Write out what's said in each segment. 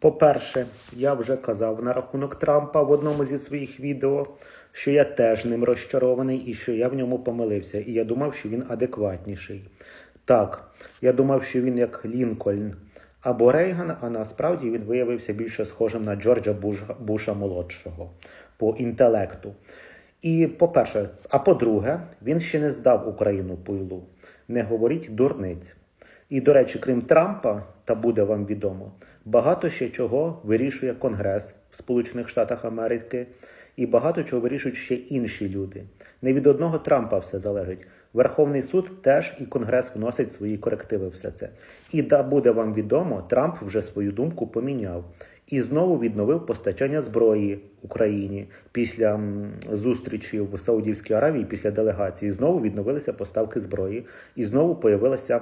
По-перше, я вже казав на рахунок Трампа в одному зі своїх відео, що я теж ним розчарований і що я в ньому помилився. І я думав, що він адекватніший. Так, я думав, що він як Лінкольн або Рейган, а насправді він виявився більше схожим на Джорджа Буша, Буша молодшого по інтелекту. І по-перше, а по-друге, він ще не здав Україну пилу. Не говоріть дурниць. І, до речі, крім Трампа, та буде вам відомо, багато ще чого вирішує Конгрес в Сполучених Штатах Америки, і багато чого вирішують ще інші люди. Не від одного Трампа все залежить. Верховний суд теж і Конгрес вносить свої корективи все це. І да буде вам відомо, Трамп вже свою думку поміняв і знову відновив постачання зброї Україні після зустрічі в Саудівській Аравії, після делегації. Знову відновилися поставки зброї, і знову появилася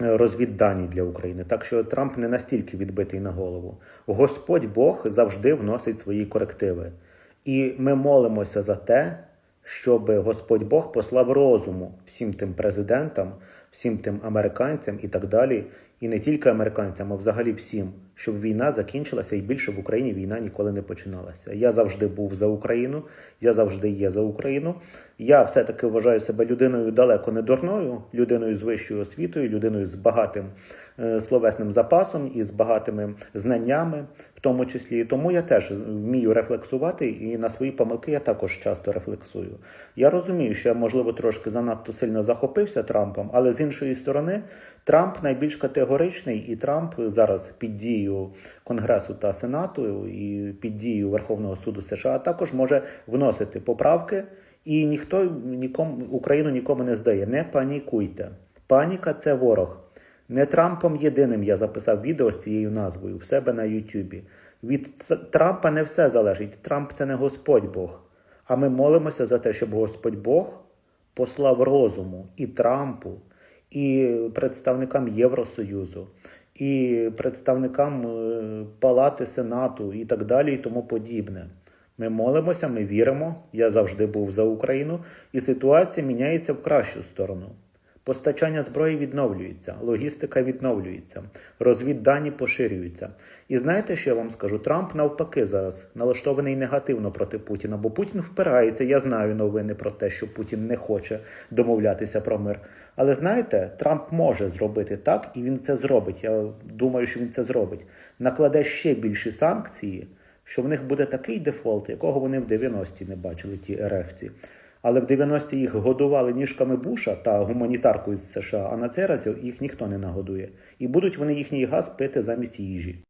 розвіддані для України. Так що Трамп не настільки відбитий на голову. Господь Бог завжди вносить свої корективи. І ми молимося за те, щоб Господь Бог послав розуму всім тим президентам, всім тим американцям і так далі, і не тільки американцям, а взагалі всім, щоб війна закінчилася і більше в Україні війна ніколи не починалася. Я завжди був за Україну, я завжди є за Україну. Я все-таки вважаю себе людиною далеко не дурною, людиною з вищою освітою, людиною з багатим е, словесним запасом і з багатими знаннями, в тому числі. Тому я теж вмію рефлексувати, і на свої помилки я також часто рефлексую. Я розумію, що я, можливо, трошки занадто сильно захопився Трампом, але з іншої сторони, Трамп найбільш категоричний, і Трамп зараз під дією Конгресу та Сенату і під дією Верховного суду США також може вносити поправки. І ніхто нікому Україну нікому не здає. Не панікуйте. Паніка це ворог. Не Трампом єдиним я записав відео з цією назвою в себе на Ютубі. Від Трампа не все залежить. Трамп це не Господь Бог. А ми молимося за те, щоб Господь Бог послав розуму і Трампу, і представникам Євросоюзу, і представникам е, Палати Сенату, і так далі, і тому подібне. Ми молимося, ми віримо. Я завжди був за Україну, і ситуація міняється в кращу сторону. Постачання зброї відновлюється, логістика відновлюється, розвіддані поширюються. І знаєте, що я вам скажу? Трамп навпаки зараз налаштований негативно проти Путіна, бо Путін впирається. Я знаю новини про те, що Путін не хоче домовлятися про мир. Але знаєте, Трамп може зробити так, і він це зробить. Я думаю, що він це зробить. Накладе ще більші санкції, що в них буде такий дефолт, якого вони в 90-ті не бачили, ті ерефці. Але в 90-ті їх годували ніжками Буша та гуманітаркою з США, а на цей раз їх ніхто не нагодує. І будуть вони їхній газ пити замість їжі.